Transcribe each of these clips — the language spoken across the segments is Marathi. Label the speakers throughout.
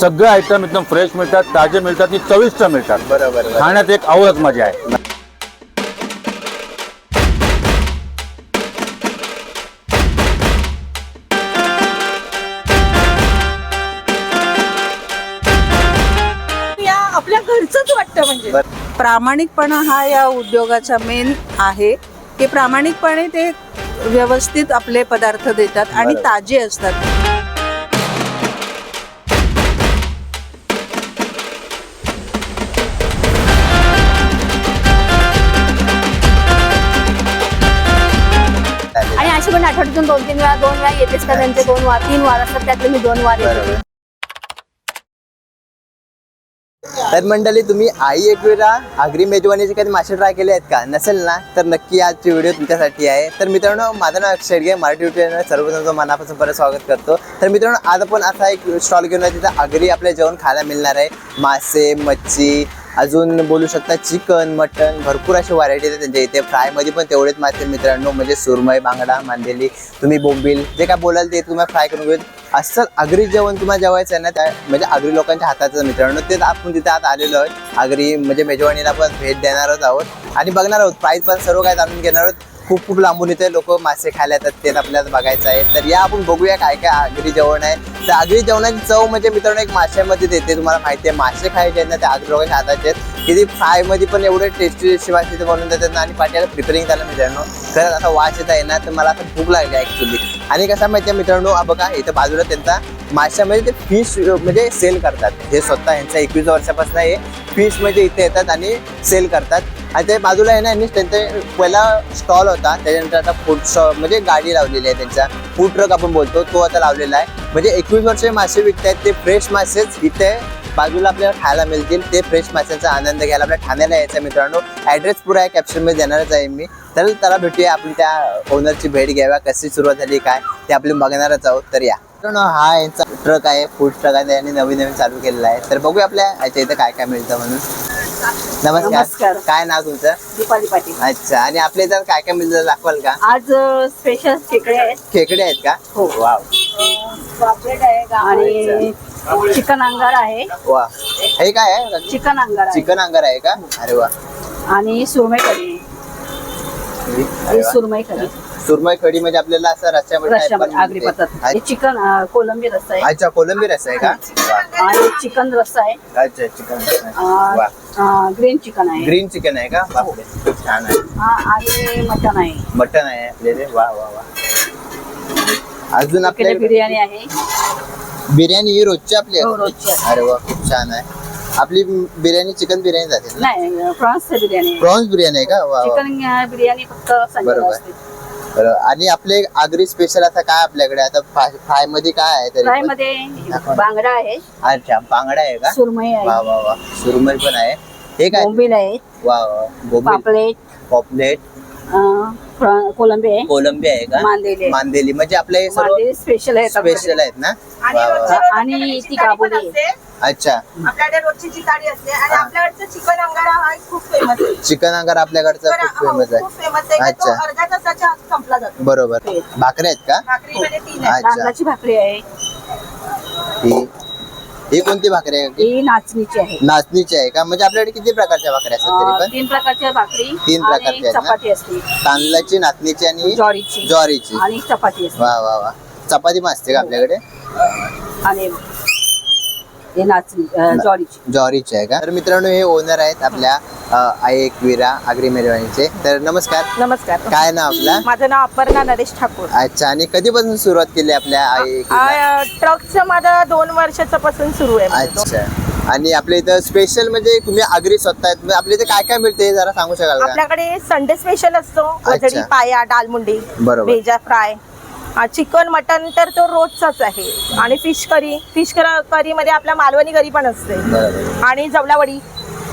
Speaker 1: सगळे आयटम एकदम फ्रेश मिळतात ताजे मिळतात आणि चविष्ट मिळतात.
Speaker 2: बरोबर.
Speaker 1: खाण्यात एक आवडच मजा आहे.
Speaker 3: या आपल्या घरचंच वाटतं म्हणजे.
Speaker 4: प्रामाणिकपणा हा या उद्योगाचा मेन आहे. की प्रामाणिकपणे ते व्यवस्थित आपले पदार्थ देतात आणि. ताजे असतात.
Speaker 5: आठवड्यातून दोन तीन वेळा दोन वेळा येतेच का त्यांचे दोन वार? तीन वार असतात त्यातले मी दोन वार येते.
Speaker 2: बरोबर. तर मंडळी तुम्ही आई एकविरा आगरी मेजवानीचे कधी मासे ट्राय केले आहेत का? नसेल ना तर नक्की आजची व्हिडिओ तुमच्यासाठी आहे. तर मित्रांनो माझं नाव अक्षय शेडगे मराठी युट्यूब चॅनल सर्वप्रथम मनापासून परत स्वागत करतो. तर मित्रांनो आज आपण असा एक स्टॉल घेऊन आहे तिथं आगरी आपल्या जेवण खायला मिळणार आहे. मासे मच्छी अजून बोलू शकता चिकन मटन भरपूर अशी व्हरायटी आहेत त्यांच्या इथे. फ्रायमध्ये पण तेवढेच मासे मित्रांनो म्हणजे सुरमई बांगडा मांदेली तुम्ही बोंबील जे काय बोलाल ते तुम्हाला फ्राय करून घेऊन असं आगरी जेवण तुम्हाला जेवायचं आहे ना त्या म्हणजे आगरी लोकांच्या हाताचं मित्रांनो. ते आपण तिथे आत आलेलो आहोत आगरी म्हणजे मेजवानीला पण भेट देणारच आहोत. आणि बघणार आहोत प्राईज पण सर्व काय जाणून घेणार आहोत. खूप खूप लांबून इथे लोक मासे खायला येतात ते आपल्याला बघायचं आहे. तर या आपण बघूया काय काय आगरी जेवण आहे. तर आगरी जेवणाची चव म्हणजे मित्रांनो एक माशामध्ये देते तुम्हाला माहिती आहे. मासे खायचे आहेत ना ते आगरी लोक खाताचे आहेत किती फ्रायमध्ये पण एवढे टेस्टी शिवाय तिथे बनवून देतात ना आणि पाट्याला प्रिपेरिंग झालं मित्रांनो. खरंच आता वास येत आहे ना तर मला आता भूक लागली ऍक्च्युली आणि कसं माहिती आहे मित्रांनो बघा इथं बाजूला त्यांचा माशामध्ये ते फिश म्हणजे सेल करतात. हे स्वतः यांचा एकवीस वर्षापासून हे फिश म्हणजे इथे येतात आणि सेल करतात. आणि ते बाजूला आहे ना यांनी त्यांचा पहिला स्टॉल होता. त्याच्यानंतर आता फूड स्टॉल म्हणजे गाडी लावलेली आहे त्यांचा फूड ट्रक आपण बोलतो तो आता लावलेला आहे. म्हणजे एकवीस वर्ष मासे विकतायत ते फ्रेश मासेच इथे बाजूला आपल्याला खायला मिळतील. ते फ्रेश माशांचा आनंद घ्यायला आपल्या ठाण्याला यायचा मित्रांनो. ॲड्रेस पुरा आहे कॅप्शनमध्ये देणारच आहे मी. तर त्याला भेटूया आपण त्या ओनरची भेट घ्याव्या कशी सुरुवात झाली काय ते आपण बघणारच आहोत. तर या. मित्रांनो हा यांचा ट्रक आहे फूड ट्रक आहे त्यांनी नवीन नवीन चालू केलेला आहे. तर बघूया आपल्या याच्या इथं काय काय मिळतं म्हणून. नमस्कार.
Speaker 4: नमस्कार.
Speaker 2: काय नाव तुमचं?
Speaker 4: दीपाली पाटील.
Speaker 2: अच्छा आणि आपल्या इथं काय काय मिळतं दाखवाल का?
Speaker 4: आज स्पेशल खेकडे आहेत.
Speaker 2: खेकडे आहेत का?
Speaker 4: हो.
Speaker 2: वाव.
Speaker 4: आहे आणि चिकन अंगार आहे.
Speaker 2: वा हे काय आहे?
Speaker 4: चिकन अंगार आहे.
Speaker 2: चिकन अंगार आहे का? अरे वा.
Speaker 4: आणि सुरमई कढी.
Speaker 2: अरे वा.
Speaker 4: सुरमई कढी.
Speaker 2: सुरमई कढी म्हणजे आपल्याला असं रस्त्यामध्ये type
Speaker 4: रस्सा
Speaker 2: पण
Speaker 4: आगरी
Speaker 2: मिळते.
Speaker 4: पद्धत हे
Speaker 2: अच्छा
Speaker 4: चिकन कोलंबी रस्सा आहे.
Speaker 2: अच्छा, कोलंबी रस्सा आहे का? वा.
Speaker 4: आणि चिकन रस्सा आहे.
Speaker 2: अच्छा चिकन वा
Speaker 4: ग्रीन चिकन आहे
Speaker 2: ग्रीन चिकन आहे का बापरे खूप छान आहे
Speaker 4: हा, आणि मटन आहे
Speaker 2: मटन आहे आपल्याकडे वा वा वा अजून
Speaker 4: बिर्याणी आहे
Speaker 2: बिर्याणी ही रोजची आपली
Speaker 4: हो,
Speaker 2: आहे?
Speaker 4: रोजची आहे.
Speaker 2: अरे वा खूप छान आहे आपली बिर्याणी चिकन बिर्याणी जाते ना
Speaker 4: नाही प्रॉन्स बिर्याणी
Speaker 2: प्रॉन्स बिर्याणी आहे का वा वा
Speaker 4: चिकन बिर्याणी फक्त संडेला
Speaker 2: बरोबर.
Speaker 4: असते.
Speaker 2: आणि आपले आगरी स्पेशल आता काय आपल्याकडे? आता फ्रायमध्ये काय आहे तरी पण?
Speaker 4: मध्ये
Speaker 2: दाखवा.
Speaker 4: बांगडा आहे.
Speaker 2: अच्छा बांगडा आहे का?
Speaker 4: सुरमई
Speaker 2: वा
Speaker 4: आहे
Speaker 2: वा वा. सुरमई पण आहे. हे काय?
Speaker 4: बोंबील आहे.
Speaker 2: वा वा. बोंबील.
Speaker 4: पापलेट.
Speaker 2: पॉपलेट.
Speaker 4: कोलंबी आहे.
Speaker 2: कोलंबी आहे का?
Speaker 4: मांदेली आहे.
Speaker 2: मांदेली. म्हणजे आपले हे सर्व
Speaker 4: स्पेशल आहे
Speaker 2: स्पेशल आहेत ना?
Speaker 3: आणि
Speaker 2: वा, वा,
Speaker 4: ती
Speaker 3: पण
Speaker 4: काबुली.
Speaker 3: असते.
Speaker 2: अच्छा.
Speaker 3: आपल्याकडे रोजची चिकाडी असते. आणि
Speaker 2: हा.
Speaker 3: आपल्याकडचं चिकन अंगारा हा एक खूप फेमस आहे.
Speaker 2: चिकन अंगार आपल्याकडचं खूप
Speaker 3: हो,
Speaker 2: फेमस आहे.
Speaker 3: खूप फेमस आहे. तो
Speaker 2: अच्छा.
Speaker 3: अर्ध्या तासाच्या आत संपला जातो.
Speaker 2: बरोबर. भाकरी आहेत का?
Speaker 3: भाकरीमध्ये तीन आहे
Speaker 2: अच्छा.
Speaker 4: तांदळाची भाकरी आहे.
Speaker 2: ही ही कोणती भाकरी आहे?
Speaker 4: ही नाचणीची आहे.
Speaker 2: नाचणीची आहे का? म्हणजे आपल्याकडे किती प्रकारच्या भाकरी असतात तरी पण?
Speaker 4: तीन प्रकारच्या भाकरी
Speaker 2: तीन
Speaker 4: आणि
Speaker 2: प्रकारच्या आहेत ना?
Speaker 4: चपाती असते.
Speaker 2: तांदळाची नाचणीची आणि
Speaker 4: ज्वारीची
Speaker 2: ज्वारीची.
Speaker 4: आणि चपाती असते.
Speaker 2: वा वा वा. चपाती पण असते का आपल्याकडे?
Speaker 4: आणि हे नाचणी ज्वारीची.
Speaker 2: ज्वारीची आहे का? तर मित्रांनो हे ओनर आहेत आपल्या आई एकविरा आगरी मेजवानीचे तर नमस्कार.
Speaker 3: नमस्कार.
Speaker 2: काय नाव आपला?
Speaker 3: माझं नाव अपर्णा नरेश ठाकूर.
Speaker 2: अच्छा आणि कधीपासून सुरुवात केली आपल्या आई एकविरा?
Speaker 3: ट्रकचं माझं दोन वर्षाचं पासून सुरू आहे.
Speaker 2: अच्छा. आणि आपल्या इथं स्पेशल म्हणजे तुम्ही आगरी स्वतः आहेत. आपल्या इथे काय काय मिळते हे जरा सांगू शकाल का?
Speaker 3: आपल्याकडे संडे स्पेशल असतो. वजडी
Speaker 2: अच्छा.
Speaker 3: पाया डालमुंडी
Speaker 2: बरोबर.
Speaker 3: भेजा फ्राय चिकन मटन तर तो रोजचाच आहे. आणि फिश करी फिश करी मध्ये आपला मालवणी करी पण असते. आणि जवलावडी.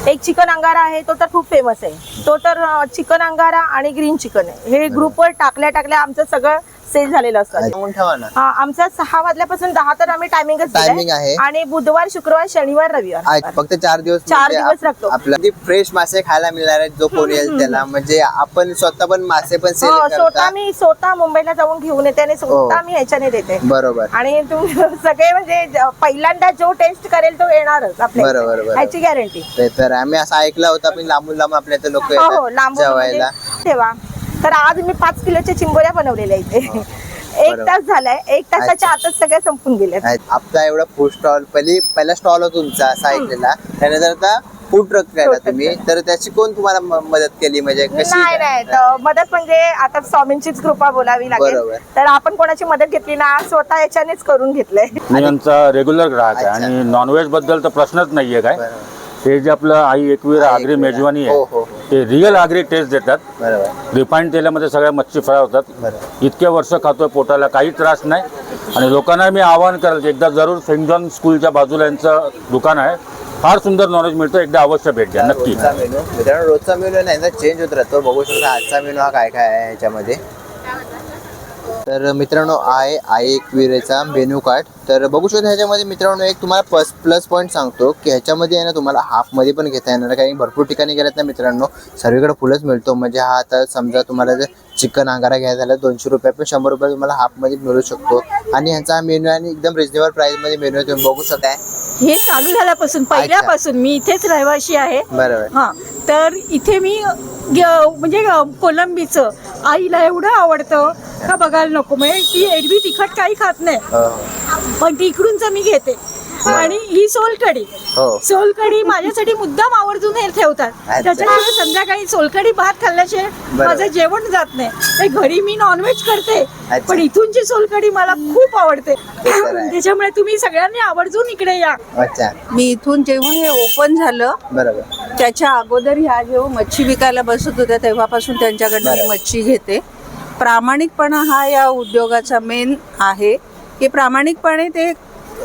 Speaker 3: एक चिकन अंगारा आहे तो तर खूप फेमस आहे. तो तर चिकन अंगारा आणि ग्रीन चिकन आहे. हे ग्रुपवर टाकल्या टाकल्या आमचं सगळं सेल झालेलं असतं.
Speaker 2: सांगून ठेवा ना
Speaker 3: हा, आमचा सहा वाजल्यापासून दहा तर आम्ही टायमिंगच
Speaker 2: Timing आहे.
Speaker 3: आणि बुधवार शुक्रवार शनिवार रविवार.
Speaker 2: आज फक्त चार दिवस
Speaker 3: चार
Speaker 2: म्हणजे
Speaker 3: दिवस
Speaker 2: आप-
Speaker 3: राखतो.
Speaker 2: आपल्याला फ्रेश मासे खायला मिळणार आहेत जो कोणी येईल त्याला. म्हणजे आपण स्वतः पण मासे पण सेल
Speaker 3: हो स्वतः
Speaker 2: करता
Speaker 3: मी स्वतः मुंबईला जाऊन घेऊन येते आणि
Speaker 2: हो.
Speaker 3: स्वतः मी ह्याच्याने देते.
Speaker 2: बरोबर.
Speaker 3: आणि तुम्ही सगळे म्हणजे ज- पहिल्यांदा जो टेस्ट करेल तो येणारच आपल्या.
Speaker 2: बरोबर, बरोबर.
Speaker 3: ह्याची गॅरंटी
Speaker 2: ते तर आम्ही असं ऐकलं होतं पण लांबून लांबून आपल्या इथे लोक
Speaker 3: हो हो
Speaker 2: येतात
Speaker 3: लांबून
Speaker 2: जेवायला.
Speaker 3: म्हणजे ठेवा तर आज मी पाच किलोच्या चिंबोऱ्या बनवलेल्या इथे. एक
Speaker 2: हो.
Speaker 3: तास झालाय. एक तासाच्या आतच सगळ्या संपून गेल्या.
Speaker 2: आपला एवढा फूड स्टॉल पहिली पहिला स्टॉल होता तुमचा असा ऐकलेला त्यानंतर आता फूड ट्रक केला
Speaker 3: truck
Speaker 2: तुम्ही. तर त्याची कोण तुम्हाला मदत केली? म्हणजे कशी
Speaker 3: नाही नाही. तर मदत म्हणजे आता स्वामींचीच कृपा बोलावी लागेल.
Speaker 2: बरोबर.
Speaker 3: तर आपण कोणाची मदत घेतली ना स्वतः याच्यानेच करून घेतलंय.
Speaker 1: मी यांचा रेग्युलर ग्राहक आहे. आणि नॉनव्हेजबद्दल तर प्रश्नच नाहीये काय. हे जे आपलं आई एकवीर आगरी. मेजवानी
Speaker 2: हो, हो,
Speaker 1: आहे ते रिअल आगरी टेस्ट देतात. रिफाईंड तेलामध्ये सगळ्या मच्छी फ्राय होतात. इतके वर्ष खातोय पोटाला काही त्रास नाही. आणि लोकांना मी आवाहन करेल की एकदा जरूर सेंट जॉन स्कूलच्या बाजूला यांचं दुकान आहे. फार सुंदर नॉलेज मिळतं एकदा अवश्य भेट द्या नक्की.
Speaker 2: रोजचा मेनू मित्रांनो रोजचा मेनू नाही चेंज होत राहतो. बघू शकता आजचा मेनू हा काय काय आहे ह्याच्यामध्ये तर मित्रांनो आहे आई एकविरेचा मेन्यू कार्ड तर बघू शकता ह्याच्यामध्ये मित्रांनो एक तुम्हाला प्लस प्लस पॉईंट सांगतो की ह्याच्यामध्ये आहे ना तुम्हाला हाफमध्ये पण घेता येणार काही भरपूर ठिकाणी गेलात ना मित्रांनो सर्वीकडे फुलंच मिळतो. म्हणजे हा आता समजा तुम्हाला जर चिकन अंगारा घ्यायचा झाला दोनशे रुपये पण शंभर रुपये तुम्हाला हाफमध्ये मिळू शकतो. आणि ह्यांचा मेनू आहे आणि एकदम रिजनेबल प्राईसमध्ये मेनू आहे तुम्ही बघू शकताय.
Speaker 6: हे चालू झाल्यापासून पहिल्यापासून मी इथेच रहिवाशी आहे.
Speaker 2: बरोबर.
Speaker 6: हा तर इथे मी ग- म्हणजे कोलंबीचं आईला एवढं आवडतं का बघायला नको. म्हणजे ती एरवी तिखट काही खात नाही.
Speaker 2: हो.
Speaker 6: पण ती इकडूनच मी घेते. आणि ही सोलकढी.
Speaker 2: हो.
Speaker 6: सोलकढी माझ्यासाठी मुद्दाम आवर्जून हे ठेवतात.
Speaker 2: अच्छा.
Speaker 6: त्याच्यामुळे संध्याकाळी सोलकढी भात खाल्ल्याशिवाय
Speaker 2: बरोबर.
Speaker 6: माझं जेवण जात नाही. घरी मी नॉनव्हेज करते
Speaker 2: अच्छा.
Speaker 6: पण इथूनची सोलकढी मला खूप आवडते.
Speaker 2: तर आहे.
Speaker 6: त्याच्यामुळे तुम्ही सगळ्यांनी आवर्जून इकडे या.
Speaker 2: अच्छा.
Speaker 4: मी इथून जेव्हा हे ओपन झालं
Speaker 2: बरोबर.
Speaker 4: त्याच्या अगोदर ह्या जेव्हा मच्छी विकायला बसत होत्या तेव्हापासून त्यांच्याकडनं मी
Speaker 2: बरं.
Speaker 4: मच्छी घेते. प्रामाणिकपणा हा या उद्योगाचा मेन आहे. की प्रामाणिकपणे ते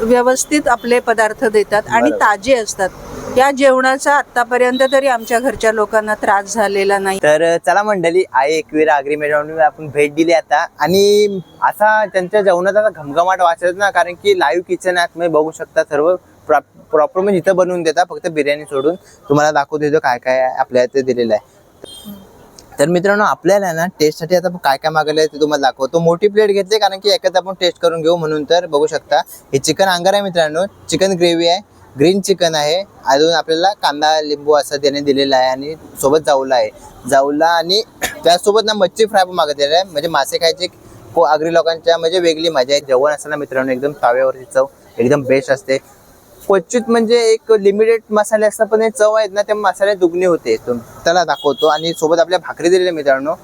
Speaker 4: व्यवस्थित आपले पदार्थ देतात आणि. ताजे असतात. या जेवणाचा आतापर्यंत तरी आमच्या घरच्या लोकांना त्रास झालेला नाही.
Speaker 2: तर चला मंडळी आई एकवीर आगरी मेजवानी आपण भेट दिली आता. आणि असा त्यांच्या जेवणाचा घमघमाट वाचत ना कारण की लाईव्ह किचन आहे तुम्ही बघू शकता सर्व. प्रॉपर म्हणजे इथं बनवून देता फक्त बिर्याणी सोडून. तुम्हाला दाखवू देतो काय काय आपल्या इथे दिलेलं आहे. तर मित्रांनो आपल्याला ना टेस्टसाठी आता काय काय मागवलं आहे ते तुम्हाला दाखवतो. मोठी प्लेट घेतली कारण की एकच आपण टेस्ट करून घेऊ म्हणून तर बघू शकता. हे चिकन अंगार आहे मित्रांनो. चिकन ग्रेव्ही आहे. ग्रीन चिकन आहे. अजून आपल्याला कांदा लिंबू असं त्याने दिलेला आहे आणि सोबत जाऊला आहे. जाऊला आणि त्यासोबत ना मच्छी फ्राय पण मागितलेला आहे. म्हणजे मासे खायचे को आगरी लोकांच्या म्हणजे वेगळी मजा आहे. जेवण असताना मित्रांनो एकदम ताव्यावरची चव एकदम बेस्ट असते. क्वचित म्हणजे एक लिमिटेड मसाले असतात पण हे चव आहेत ना त्या मसाले दुगणे होते त्याला दाखवतो. आणि सोबत आपल्या भाकरी दिलेल्या मित्रांनो.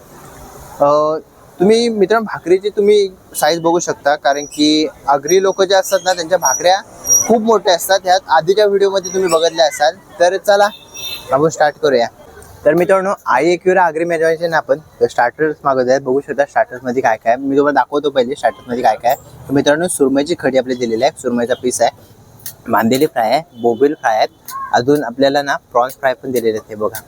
Speaker 2: तुम्ही मित्रांनो भाकरीची तुम्ही साईज बघू शकता कारण की आगरी लोक जे असतात ना त्यांच्या भाकऱ्या खूप मोठ्या असतात. ह्यात आधीच्या व्हिडिओमध्ये तुम्ही बघितल्या असाल. तर चला आपण स्टार्ट करूया. तर मित्रांनो आई एक वेळा आगरी मेजवायचे ना आपण स्टार्टर्स मागवत आहेत बघू शकता स्टार्टर्समध्ये काय काय मी तुम्हाला दाखवतो पहिले स्टार्टर्समध्ये काय काय तर मित्रांनो सुरमईची खडी आपली दिलेली आहे. सुरमईचा पीस आहे. मांदेली फ्राय आहे बोबिल फ्राय आहेत. अजून आपल्याला ना प्रॉन्स फ्राय पण दिलेले आहेत हे बघा.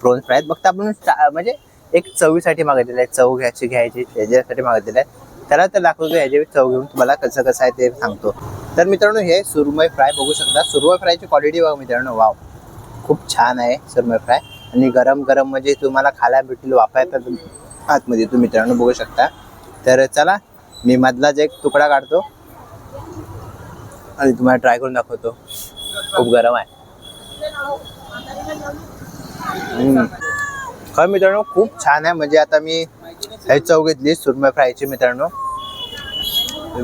Speaker 2: प्रॉन्स फ्राय आहेत. फक्त आपण म्हणजे एक चवीसाठी मागितलेलं आहे. चव घ्यायची घ्यायची त्याच्यासाठी मागितलेलं आहे. त्याला तर दाखवतो याच्या चव घेऊन तुम्हाला कसं कसं आहे ते सांगतो. तर मित्रांनो हे सुरमय फ्राय बघू शकता. सुरमय फ्रायची क्वालिटी बघा मित्रांनो. वाव. खूप छान आहे सुरमय फ्राय. आणि गरम गरम म्हणजे तुम्हाला खायला भेटेल वापरायचा आतमध्ये तुम्ही मित्रांनो बघू शकता. तर चला मी मधलाच एक तुकडा काढतो. आणि तुम्हाला ट्राय करून दाखवतो. खूप गरम आहे. खर खरं मित्रांनो खूप छान आहे. म्हणजे आता मी हे चव घेतली सुरमय फ्रायची मित्रांनो.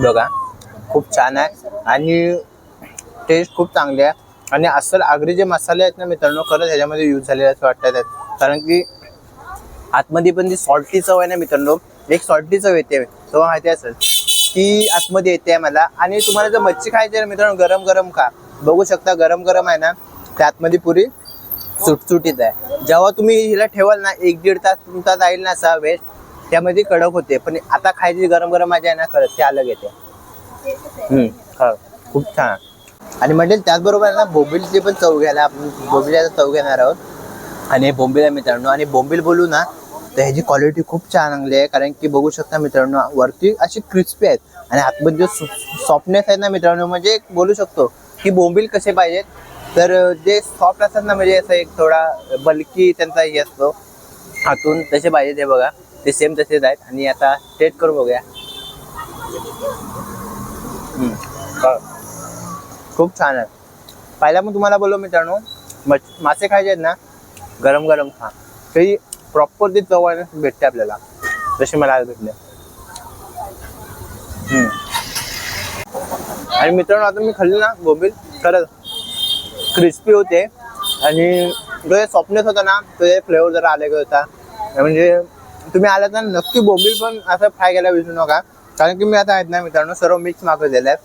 Speaker 2: बघा खूप छान आहे. आणि टेस्ट खूप चांगली आहे. आणि अस्सल आगरी जे मसाले आहेत ना मित्रांनो खरंच ह्याच्यामध्ये यूज झालेले असं वाटतात आहेत. कारण की आतमध्ये पण ती सॉल्टी चव आहे ना मित्रांनो एक सॉल्टी चव येते. तेव्हा माहिती असेल. ती आतमध्ये येते मला आणि तुम्हाला जर मच्छी खायची आहे मित्रांनो गरम गरम खा. बघू शकता गरम गरम आहे ना त्या आतमध्ये पुरी सुटसुटीत आहे. जेव्हा तुम्ही हिला ठेवाल ना एक दीड तास तुमचा जाईल ना असा वेस्ट त्यामध्ये कडक होते. पण आता खायची गरम गरम मजा आहे ना खरंच ते अलग येते. खूप छान. आणि म्हणजे त्याचबरोबर ना बोंबिलची पण चव घ्यायला आपण बोंबिलाचा चव घेणार आहोत. आणि हे आहे मित्रांनो. आणि बोंबील बोलू ना तर ह्याची क्वालिटी खूप चांगली आहे. कारण की बघू शकता मित्रांनो वरती अशी क्रिस्पी आहेत. आणि आतमध्ये जो सॉफ्टनेस आहे ना मित्रांनो म्हणजे बोलू शकतो की बोंबील कसे पाहिजेत. तर जे सॉफ्ट असतात ना म्हणजे असं एक थोडा बल्की त्यांचा हे असतो. आतून तसे पाहिजे ते बघा. ते सेम तसेच आहेत. आणि आता टेस्ट करून बघूया. खूप छान आहे. पहिला मग तुम्हाला बोललो मित्रांनो मच- मासे खायचे आहेत ना गरम गरम खा. तरी प्रॉपर ती चव आहे भेटते आपल्याला. जसे मला आज भेटले. आणि मित्रांनो आता मी खाल्ली ना बोंबील खरंच क्रिस्पी होते. आणि जो सॉफ्टनेस होता ना तो फ्लेवर जरा आले होता. म्हणजे तुम्ही आला तर नक्की बोंबील पण असं फ्राय करायला विसरू नका. कारण की मी आता आहेत ना मित्रांनो सर्व मिक्स मागवलेले आहेत.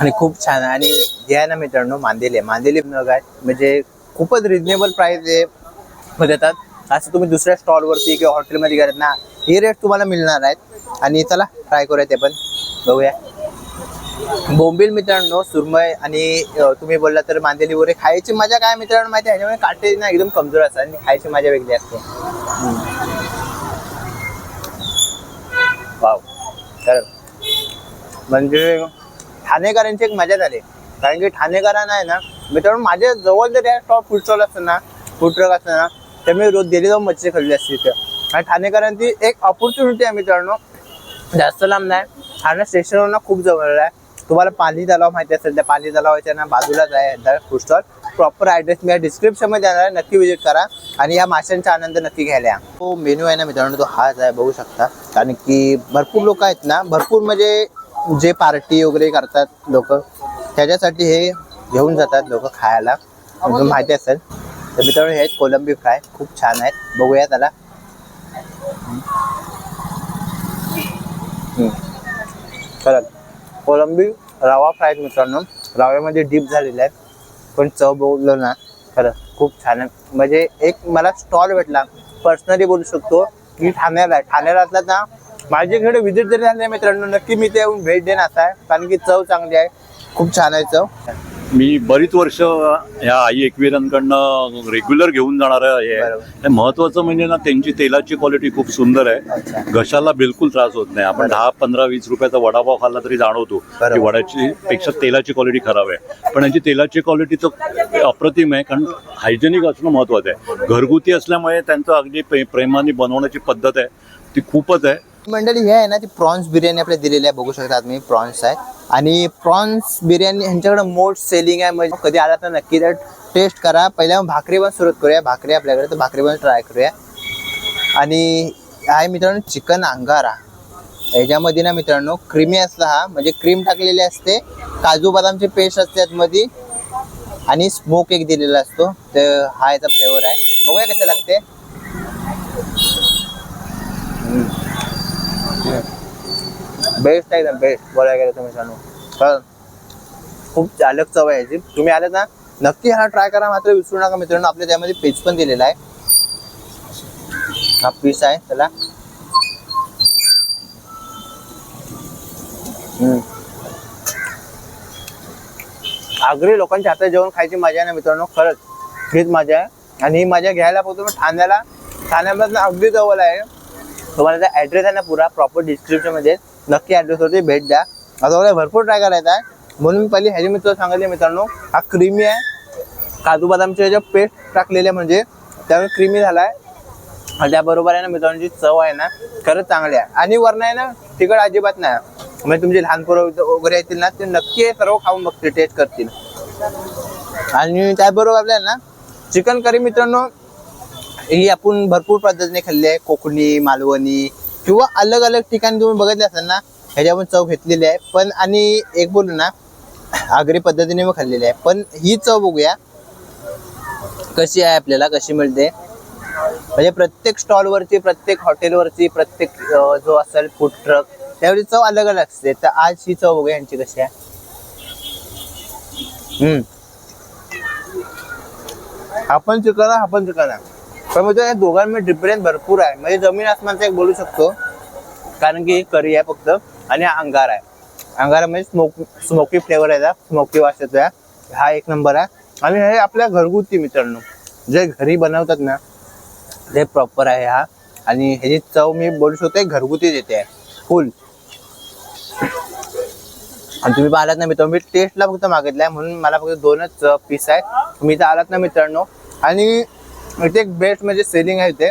Speaker 2: आणि खूप छान आहे. आणि जे आहे ना मित्रांनो मांदेली आहे. मांदेली नग आहे. म्हणजे खूपच रिजनेबल प्राईसमध्ये देतात. असं तुम्ही दुसऱ्या स्टॉलवरती किंवा हॉटेलमध्ये गेलात ना हे रेट तुम्हाला मिळणार आहेत. आणि चला ट्राय करूया ते पण बघूया. बोंबील मित्रांनो सुरमय आणि तुम्ही बोलला तर मांदेली वगैरे खायची मजा काय मित्रांनो माहिती आहे? ह्याच्यामुळे काटे ना एकदम कमजोर असतात आणि खायची मजा वेगळी असते. वाव. तर म्हणजे ठाणेकरांची एक मजा झाली. कारण की ठाणेकरांना आहे ना मित्रांनो माझ्या जवळ जर या स्टॉप फूड स्टॉल असतं ना फूड ट्रक असतं ना त्यामुळे रोज दिल्ली जाऊन मच्छी खाल्ली असते तिथे आणि ठाणेकरांची एक ऑपॉर्च्युनिटी आहे मित्रांनो. जास्त लांब नाही. ठाणे स्टेशनवरून खूप जवळ आहे. तुम्हाला पाणी तलाव माहिती असेल त्या पाणी तलावाच्या ना बाजूलाच आहे फूड स्टॉल प्रॉपर ॲड्रेस मी या डिस्क्रिप्शनमध्ये देणार आहे. नक्की विजिट करा. आणि या माशांचा आनंद नक्की घ्यायला या. तो मेनू आहे ना मित्रांनो तो हाच आहे. बघू शकता. कारण की भरपूर लोक आहेत ना. भरपूर म्हणजे जे पार्टी वगैरे करतात लोक त्याच्यासाठी हे घेऊन जातात लोक खायला. माहिती असेल. तर मित्रांनो हे आहेत कोलंबी फ्राय. खूप छान आहेत. बघूया त्याला. हम्म. खरंच कोलंबी रवा फ्राय आहेत मित्रांनो. रव्यामध्ये डीप झालेले आहेत. पण चव बोललो ना खरं खूप छान आहे. म्हणजे एक मला स्टॉल भेटला. पर्सनली बोलू शकतो की ठाण्याला आहे. ठाण्याला असला ना माझ्याकडे व्हिजिट जरी झाली नाही मित्रांनो नक्की मी ते येऊन भेट देईन आहे. कारण की चव चांगली आहे. खूप छान आहे चव.
Speaker 7: मी बरीच वर्ष ह्या आई एकविरांकडनं रेग्युलर घेऊन जाणार आहे. हे महत्वाचं म्हणजे ना त्यांची तेलाची क्वालिटी खूप सुंदर. आहे. घशाला बिलकुल त्रास होत नाही. आपण दहा पंधरा वीस रुपयाचा वडापाव खाल्ला तरी जाणवतो. की वड्याची पेक्षा तेलाची क्वालिटी खराब आहे. पण यांची तेलाची क्वालिटी तर अप्रतिम आहे कारण हायजेनिक असणं महत्वाचं आहे. घरगुती असल्यामुळे त्यांचं अगदी प्रे- प्रेमाने बनवण्याची पद्धत आहे. ती खूपच आहे.
Speaker 2: मंडळी हे आहे ना ती प्रॉन्स बिर्याणी आपल्या दिलेली आहे. बघू शकता तुम्ही प्रॉन्स आहे. आणि प्रॉन्स बिर्याणी ह्यांच्याकडे मोस्ट सेलिंग आहे. म्हणजे कधी आला तर नक्की तर टेस्ट करा. पहिल्या भाकरी पण सुरुवात करूया. भाकरी आपल्याकडे तर भाकरी पण ट्राय करूया. आणि आहे मित्रांनो चिकन अंगारा. ह्याच्यामध्ये ना मित्रांनो क्रीमी असला हा म्हणजे क्रीम टाकलेली असते. काजू बदामची पेस्ट असते आतमध्ये आणि स्मोक एक दिलेला असतो. तर हा याचा फ्लेवर आहे. बघूया कसं लागते. बेस्ट आहे एकदम बेस्ट बोलायला गेलं तर मित्रांनो. कारण खूप चालक चव आहे याची. तुम्ही आले ना नक्की हा ट्राय करा मात्र विसरू नका मित्रांनो. आपल्या त्यामध्ये पीस पण दिलेला आहे. हा पीस आहे त्याला आगरी लोकांच्या हातात जेवण खायची मजा आहे ना मित्रांनो खरंच. हीच मजा आहे. आणि ही मजा घ्यायला पोहतो ठाण्याला ठाण्यामधनं अगदी जवळ आहे. तुम्हाला त्याचा ॲड्रेस आहे ना पुरा प्रॉपर डिस्क्रिप्शनमध्ये नक्की ॲड्रेसवरती भेट द्या. आता मला भरपूर ट्राय करायचा आहे म्हणून मी पहिली ह्याची मित्र सांगितले मित्रांनो हा क्रीमी आहे. काजू बदामच्या ज्या पेस्ट टाकलेले म्हणजे त्यामुळे क्रीमी झाला आहे आणि त्याबरोबर आहे ना मित्रांनो जी चव आहे ना खरंच चांगली आहे. आणि वरण आहे ना तिकड अजिबात नाही. म्हणजे तुमचे लहान पोरं वगैरे येतील ना ते नक्की हे सर्व खाऊन बघतील टेस्ट करतील. आणि त्याबरोबर आपल्याला ना चिकन करी मित्रांनो ही आपण भरपूर पद्धतीने खाल्ली आहे. कोकणी मालवणी किंवा अलग अलग ठिकाणी तुम्ही बघितले असाल ना ह्याची आपण चव घेतलेली आहे. पण आणि एक बोलू ना आगरी पद्धतीने मी खाल्लेली आहे. पण ही चव बघूया. कशी आहे आपल्याला कशी मिळते? म्हणजे प्रत्येक स्टॉलवरची प्रत्येक हॉटेलवरची प्रत्येक जो असेल फूड ट्रक त्यावेळी चव अलग अलग असते. तर आज ही चव बघूया यांची कशी आहे. हम्म. आपण चिकन आहे हा चिकन पण म्हणजे या दोघांमध्ये डिफरन्स भरपूर आहे. म्हणजे जमीन आसमानचा एक बोलू शकतो. कारण की करी आहे फक्त आणि अंगार आहे. अंगारा म्हणजे स्मोक स्मोकी फ्लेवर आहे स्मोकी वास येतो हा. एक नंबर आहे. आणि हे आपल्या घरगुती मित्रांनो. जे घरी बनवतात ना ते प्रॉपर आहे हा. आणि ह्याची चव मी बोलू शकतो घरगुती देते आहे. फुल आणि तुम्ही पाहिलात ना मित्रांनो मी टेस्टला फक्त मागितलंय म्हणून मला फक्त दोनच पीस आहेत तुम्ही तर आलात ना मित्रांनो. आणि इथे एक बेस्ट म्हणजे सेलिंग आहे इथे.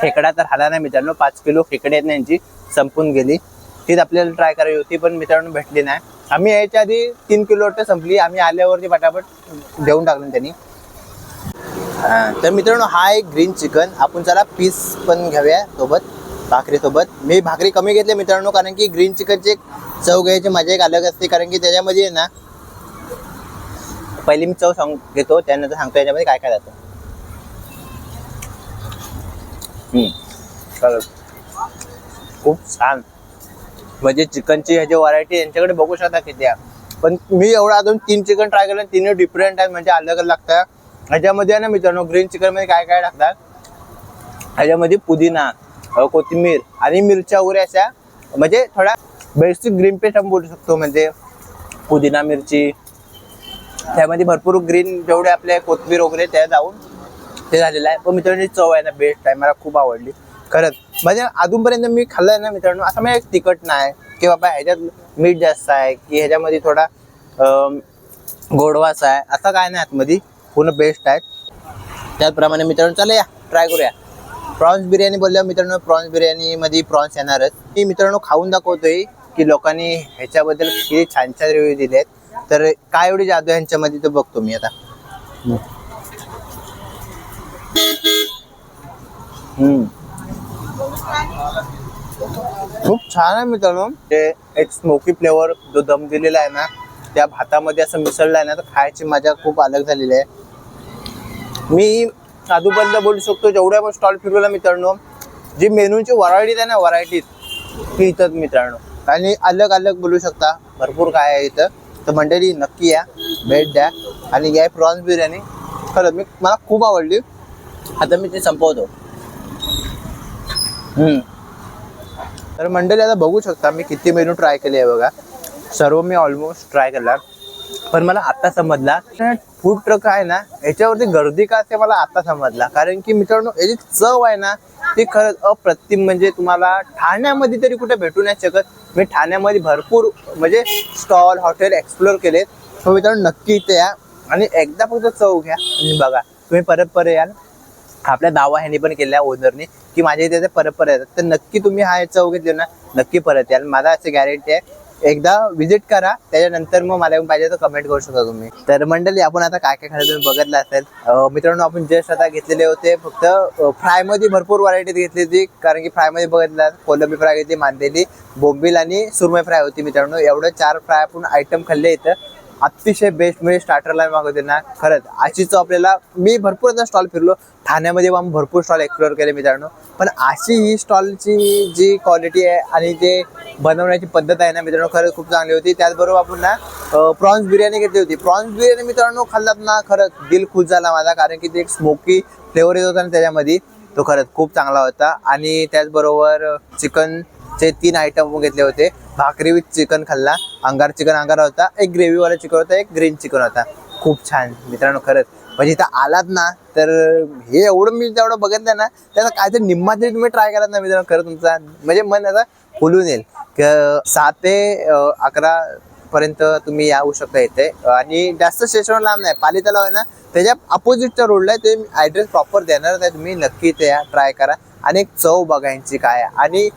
Speaker 2: खेकडा तर हाला नाही मित्रांनो पाच किलो खेकडे आहेत ना यांची संपून गेली. तीच आपल्याला ट्राय करायची होती पण मित्रांनो भेटली नाही. आम्ही यायच्या आधी तीन किलो वाटतं संपली आम्ही आल्यावरती पटापट देऊन टाकलं त्यांनी. तर मित्रांनो हा एक ग्रीन चिकन आपण चला पीस पण घेऊया सोबत भाकरीसोबत. मी भाकरी कमी घेतली मित्रांनो कारण की ग्रीन चिकनची एक चव घ्यायची मजा एक अलग असते कारण की त्याच्यामध्ये ना पहिली मी चव सांग घेतो त्यानंतर सांगतो याच्यामध्ये काय काय जातं खूप छान. म्हणजे चिकनची ह्याची व्हरायटी यांच्याकडे बघू शकता किती आहे. पण मी एवढं अजून तीन चिकन ट्राय केलं तिन्ही डिफरंट आहेत म्हणजे अलग अलग लागतात. ह्याच्यामध्ये आहे ना मित्रांनो ग्रीन चिकनमध्ये काय काय टाकतात? ह्याच्यामध्ये पुदिना कोथिंबीर आणि मिरच्या वगैरे अशा म्हणजे थोडा बेसिक ग्रीन पेस्ट आपण बोलू शकतो. म्हणजे पुदिना मिरची त्यामध्ये भरपूर ग्रीन जेवढे आपले कोथिंबीर वगैरे त्या जाऊन ते झालेलं आहे. पण मित्रांनो चव आहे ना बेस्ट आहे. मला खूप आवडली. खरंच. म्हणजे अजूनपर्यंत मी खाल्लं आहे ना मित्रांनो असं म्हणजे तिखट नाही. की बाबा ह्याच्यात मीठ जास्त आहे की ह्याच्यामध्ये थोडा गोडवास आहे. असं काय नाही आतमध्ये. पूर्ण बेस्ट आहे. त्याचप्रमाणे मित्रांनो चला या ट्राय करूया. प्रॉन्स बिर्याणी बोलल्यावर मित्रांनो प्रॉन्स बिर्याणीमध्ये प्रॉन्स येणारच. मी मित्रांनो खाऊन दाखवतोय की लोकांनी ह्याच्याबद्दल किती छान छान रिव्ह्यू दिले आहेत तर काय एवढी जादू आहे ह्यांच्यामध्ये तर बघतो मी आता. खूप छान आहे मित्रांनो. ते एक स्मोकी फ्लेवर जो दम दिलेला आहे ना त्या भातामध्ये असं मिसळलं आहे ना तर खायची मजा खूप अलग झालेली आहे. मी आजूबाजूला बोलू शकतो जेवढ्या पण स्टॉल फिरवला मित्रांनो जी मेनूची व्हरायटी आहे ना व्हरायटीज ती इथंच मित्रांनो. आणि अलग अलग बोलू शकता भरपूर काय आहे इथं. तर मंडळी नक्की या भेट द्या. आणि या प्रॉन्स बिर्याणी खरंच मी मला खूप आवडली. आता मी ते संपवतो. तर मंडळी आता बघू शकता मी किती मेनू ट्राय केले आहे बघा. सर्व मी ऑलमोस्ट ट्राय केला. पण मला आता समजला. फूड ट्रक आहे ना याच्यावरती गर्दी का ते मला आता समजला. कारण की मित्रांनो याची चव आहे ना ती खरंच अप्रतिम. म्हणजे तुम्हाला ठाण्यामध्ये तरी कुठे भेटू नाही शकत. मी ठाण्यामध्ये भरपूर म्हणजे स्टॉल हॉटेल एक्सप्लोर केलेत. तर मित्रांनो नक्की इथे या. आणि एकदा फक्त चव घ्या. आणि बघा तुम्ही परत परत याल. आपल्या दावा ह्याने पण केल्या ओनरने की माझ्या इथे परत परत येतात. तर नक्की तुम्ही हा चव घेतले ना नक्की परत याल. मला असं गॅरंटी आहे एकदा व्हिजिट करा त्याच्यानंतर मग मला येऊन पाहिजे तर कमेंट करू शकता तुम्ही. तर मंडळी आपण आता काय काय खाल्लं तुम्ही बघितलं असेल. मित्रांनो आपण जस्ट आता घेतलेले होते फक्त फ्रायमध्ये भरपूर व्हरायटी घेतली होती कारण की फ्रायमध्ये बघितलं कोलंबी फ्राय घेतली मांदेली बोंबील आणि सुरमई फ्राय होती मित्रांनो. एवढं चार फ्राय आपण आयटम खाल्ले इथं. अतिशय बेस्ट म्हणजे स्टार्टरला मागवते ना. खरंच अशीच आपल्याला मी भरपूर आता स्टॉल फिरलो. ठाण्यामध्ये पण भरपूर स्टॉल एक्सप्लोअर केले मित्रांनो. पण अशी ही स्टॉलची जी क्वालिटी आहे आणि जे बनवण्याची पद्धत आहे ना मित्रांनो खरंच खूप चांगली होती. त्याचबरोबर आपण ना प्रॉन्स बिर्याणी घेतली होती. प्रॉन्स बिर्याणी मित्रांनो खाल्लात ना खरंच दिल खुश झाला माझा. कारण की ते एक स्मोकी फ्लेवर येत होता ना त्याच्यामध्ये. तो खरंच खूप चांगला होता. आणि त्याचबरोबर चिकन चे तीन आयटम घेतले होते. भाकरी विथ चिकन खाल्ला. अंगार चिकन अंगार होता. एक ग्रेव्हीवाला चिकन होता एक ग्रीन चिकन होता. खूप छान. मित्रांनो खरंच. म्हणजे इथं आलात ना तर हे एवढं मी जेवढं बघितलं ना त्याचा काय तरी निम्मा तरी तुम्ही ट्राय करा ना मित्रांनो खरं तुमचा. म्हणजे मन आता फुलून येईल. सात ते अकरा पर्यंत तुम्ही येऊ शकता इथे. आणि जास्त स्टेशन लांब नाही. पाली तलाव आहे ना त्याच्या अपोजिटच्या रोडला आहे. ते ॲड्रेस प्रॉपर देणार नाही. तुम्ही नक्की ते या ट्राय करा. आणि एक चव बघा यांची काय. आहे. आणि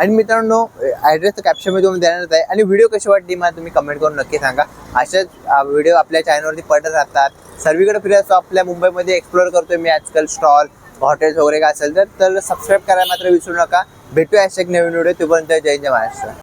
Speaker 2: आणि मित्रांनो ॲड्रेस कॅप्शनमध्ये तुम्ही देणारच आहे. आणि व्हिडिओ कशी वाटली मला तुम्ही कमेंट करून नक्की सांगा. अशाच व्हिडिओ आपल्या चॅनलवरती पडत राहतात. सर्वीकडे फिरायचं आपल्या मुंबईमध्ये एक्सप्लोअर करतोय मी आजकाल स्टॉल हॉटेल्स वगैरे काय असेल तर तर सबस्क्राईब करायला मात्र विसरू नका. भेटूया अशा एक नवीन व्हिडिओ तोपर्यंत जय जय महाराष्ट्र.